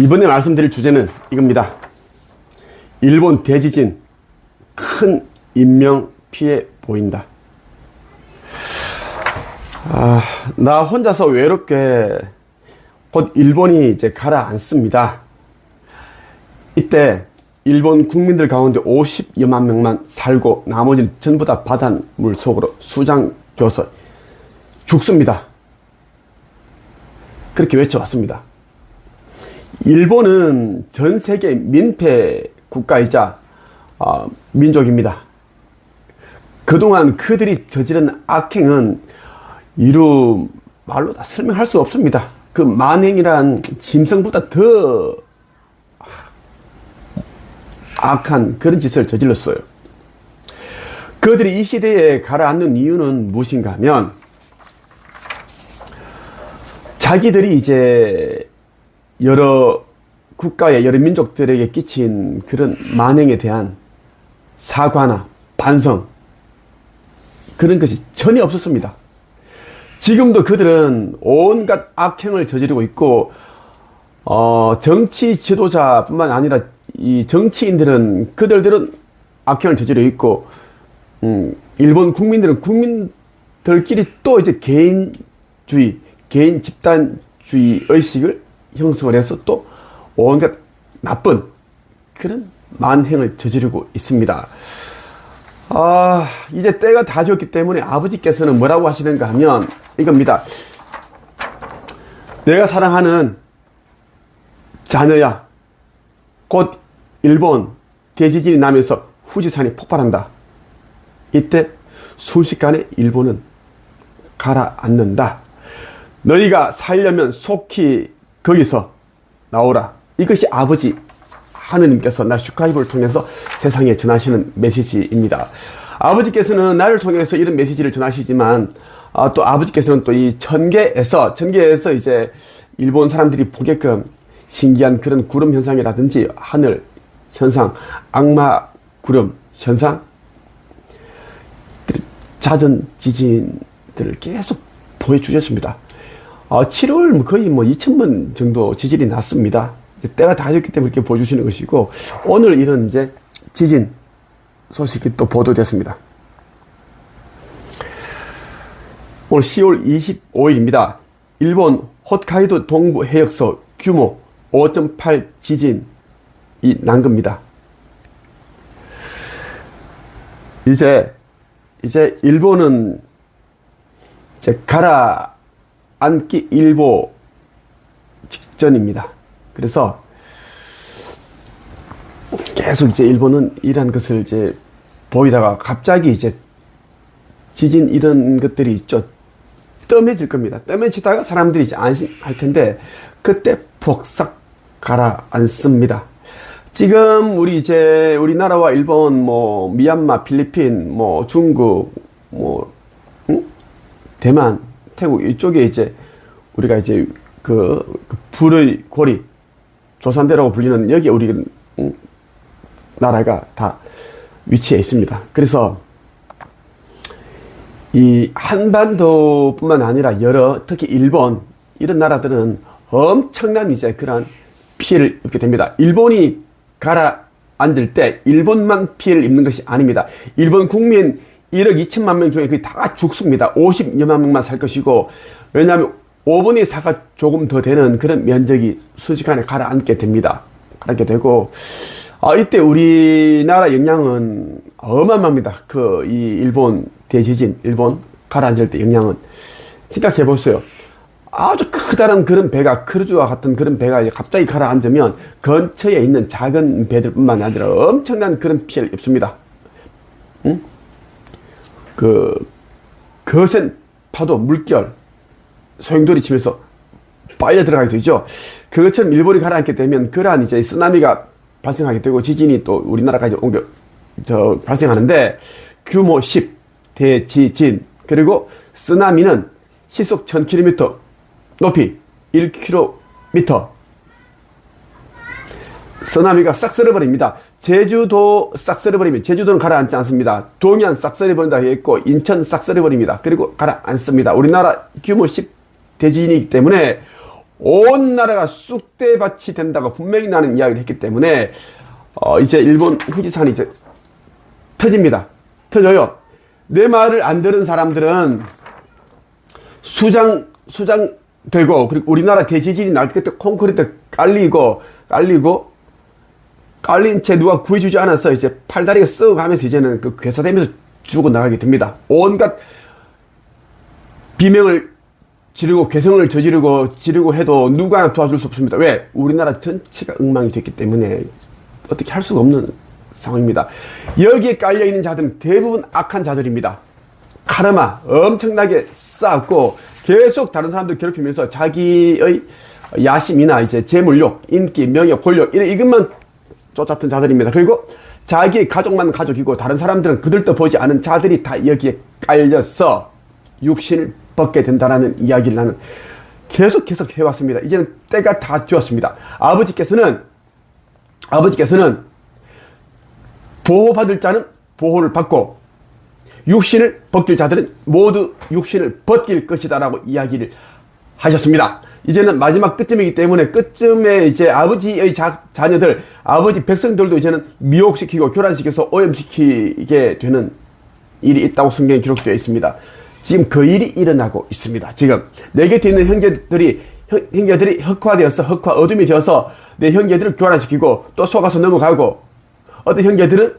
이번에 말씀드릴 주제는 이겁니다. 일본 대지진 큰 인명 피해 보인다. 아, 나 혼자서 외롭게 곧 일본이 이제 가라앉습니다. 이때 일본 국민들 가운데 50여만 명만 살고 나머지는 전부 다 바닷물 속으로 수장교서 죽습니다. 그렇게 외쳐왔습니다. 일본은 전 세계 민폐 국가이자 어, 민족입니다. 그동안 그들이 저지른 악행은 이루 말로 다 설명할 수 없습니다. 그 만행이란 짐승보다 더 악한 그런 짓을 저질렀어요. 그들이 이 시대에 가라앉는 이유는 무엇인가 하면 자기들이 이제 여러 국가의 여러 민족들에게 끼친 그런 만행에 대한 사과나 반성 그런 것이 전혀 없었습니다. 지금도 그들은 온갖 악행을 저지르고 있고 어, 정치 지도자뿐만 아니라 이 정치인들은 그들들은 악행을 저지르고 있고 음, 일본 국민들은 국민들끼리 또 이제 개인주의, 개인 집단주의 의식을 형성을 해서 또 온갖 나쁜 그런 만행을 저지르고 있습니다. 아, 이제 때가 다 되었기 때문에 아버지께서는 뭐라고 하시는가 하면 이겁니다. 내가 사랑하는 자녀야, 곧 일본 대지진이 나면서 후지산이 폭발한다. 이때 순식간에 일본은 가라앉는다. 너희가 살려면 속히 거기서 나오라. 이것이 아버지 하느님께서 나 슈카이브를 통해서 세상에 전하시는 메시지입니다. 아버지께서는 나를 통해서 이런 메시지를 전하시지만 아, 또 아버지께서는 또 이 천계에서 천계에서 이제 일본 사람들이 보게끔 신기한 그런 구름 현상이라든지 하늘 현상, 악마 구름 현상, 자전 지진들을 계속 보여주셨습니다. 어, 7월 거의 뭐 2천번 정도 지진이 났습니다. 때가 다 됐기 때문에 이렇게 보여주시는 것이고, 오늘 이런 이제 지진 소식이 또 보도됐습니다. 오늘 10월 25일입니다. 일본 홋카이도 동부 해역서 규모 5.8 지진이 난 겁니다. 이제, 이제 일본은 이제 가라 앉기 일보 직전입니다. 그래서 계속 이제 일본은 이러한 것을 이제 보이다가 갑자기 이제 지진 이런 것들이 있죠. 뜸해질 겁니다. 뜸해지다가 사람들이 이제 안심할 텐데 그때 폭삭 가라앉습니다. 지금 우리 이제 우리나라와 일본 뭐 미얀마, 필리핀, 뭐 중국, 뭐 응? 대만, 태국 이쪽에 이제 우리가 이제 그, 그 불의 고리 조산대라고 불리는 여기 우리 응? 나라가 다 위치해 있습니다. 그래서 이 한반도뿐만 아니라 여러 특히 일본 이런 나라들은 엄청난 이제 그런 피해를 입게 됩니다. 일본이 가라앉을 때 일본만 피해를 입는 것이 아닙니다. 일본 국민 1억 2천만 명 중에 거의 다 죽습니다. 50여만 명만 살 것이고 왜냐하면 5분의 4가 조금 더 되는 그런 면적이 순식간에 가라앉게 됩니다. 가라앉게 되고 아, 이때 우리나라 영향은 어마어마합니다. 그, 이 일본 대지진, 일본 가라앉을 때 영향은. 생각해 보세요. 아주 크다란 그런 배가, 크루즈와 같은 그런 배가 갑자기 가라앉으면 근처에 있는 작은 배들뿐만 아니라 엄청난 그런 피해를 입습니다. 응? 그, 거센 파도, 물결, 소용돌이 치면서 빨려 들어가게 되죠. 그것처럼 일본이 가라앉게 되면 그러한 이제 쓰나미가 발생하게 되고 지진이 또 우리나라까지 옮겨 저 발생하는데 규모 10 대지진 그리고 쓰나미는 시속 1000km 높이 1km 쓰나미가 싹 쓸어버립니다. 제주도 싹 쓸어버리면 제주도는 가라앉지 않습니다. 동해안 싹 쓸어버린다 했고 인천 싹 쓸어버립니다. 그리고 가라앉습니다. 우리나라 규모 10 대지진이기 때문에 온 나라가 쑥대밭이 된다고 분명히 나는 이야기를 했기 때문에 어, 이제 일본 후지산이 이제 터집니다. 터져요. 내 말을 안 들은 사람들은 수장 수장 되고 그리고 우리나라 대지진이 날 때 콘크리트 깔리고 깔리고 깔린 채 누가 구해주지 않아서 이제 팔다리가 썩어가면서 이제는 그 괴사되면서 죽어 나가게 됩니다. 온갖 비명을 지르고 괴성을 저지르고 지르고 해도 누가 도와줄 수 없습니다. 왜? 우리나라 전체가 엉망이 됐기 때문에 어떻게 할 수가 없는 상황입니다. 여기에 깔려 있는 자들은 대부분 악한 자들입니다. 카르마 엄청나게 쌓았고 계속 다른 사람들 괴롭히면서 자기의 야심이나 이제 재물욕, 인기, 명예, 권력 이런 이것만 쫓았던 자들입니다. 그리고 자기 가족만 가족이고 다른 사람들은 그들도 보지 않은 자들이 다 여기에 깔려서 육신을 벗게 된다라는 이야기를 나는 계속 계속 해왔습니다. 이제는 때가 다 되었습니다. 아버지께서는 아버지께서는 보호받을 자는 보호를 받고 육신을 벗길 자들은 모두 육신을 벗길 것이다라고 이야기를 하셨습니다. 이제는 마지막 끝쯤이기 때문에 끝쯤에 이제 아버지의 자, 자녀들, 아버지 백성들도 이제는 미혹시키고 교란시켜서 오염시키게 되는 일이 있다고 성경에 기록되어 있습니다. 지금 그 일이 일어나고 있습니다. 지금 내 곁에 있는 형제들이 형, 형제들이 흑화되어서 흑화 어둠이 되어서 내 형제들을 교란시키고 또 속아서 넘어가고 어떤 형제들은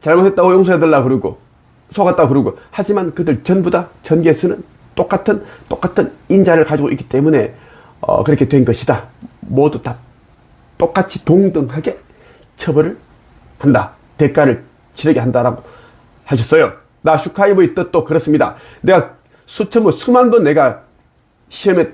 잘못했다고 용서해달라 그러고 속았다고 그러고 하지만 그들 전부 다 전개에서는 똑같은 똑같은 인자를 가지고 있기 때문에 어, 그렇게 된 것이다. 모두 다 똑같이 동등하게 처벌을 한다. 대가를 치르게 한다라고 하셨어요. 나 슈카이브의 뜻도 그렇습니다. 내가 수천 번, 수만 번 내가 시험에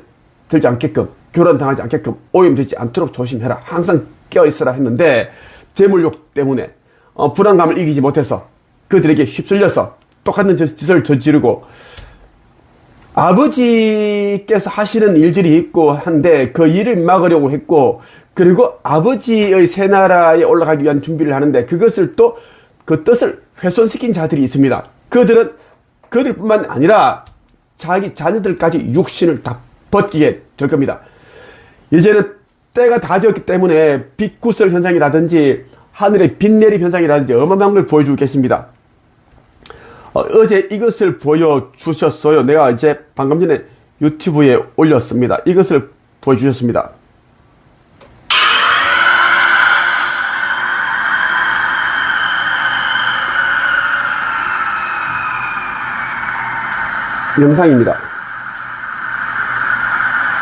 들지 않게끔, 교란당하지 않게끔, 오염되지 않도록 조심해라. 항상 껴있어라 했는데, 재물욕 때문에, 어, 불안감을 이기지 못해서 그들에게 휩쓸려서 똑같은 짓을 저지르고, 아버지께서 하시는 일들이 있고 한데 그 일을 막으려고 했고 그리고 아버지의 새 나라에 올라가기 위한 준비를 하는데 그것을 또 그 뜻을 훼손시킨 자들이 있습니다. 그들은 그들뿐만 아니라 자기 자녀들까지 육신을 다 벗기게 될 겁니다. 이제는 때가 다 되었기 때문에 빛구설 현상이라든지 하늘의 빛 내림 현상이라든지 어마어마한 걸 보여주고 계십니다. 어, 제 이것을 보여주셨어요. 내가 이제 방금 전에 유튜브에 올렸습니다. 이것을 보여주셨습니다. 영상입니다.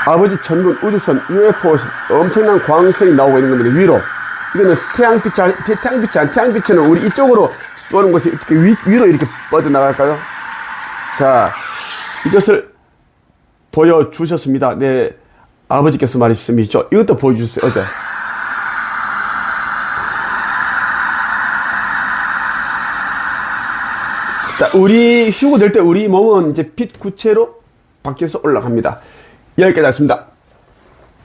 아버지 천군 우주선 UFO 엄청난 광선이 나오고 있는 겁니다. 위로. 이거는 태양빛이, 태양빛이 아니 태양빛은 우리 이쪽으로 쏘는 것이 이렇게 위, 위로 이렇게 뻗어나갈까요? 자, 이것을 보여주셨습니다. 네, 아버지께서 말해주셨죠. 이것도 보여주셨어요, 어제. 자, 우리 휴고 될 때 우리 몸은 이제 빛 구체로 바뀌어서 올라갑니다. 여기까지 하겠습니다.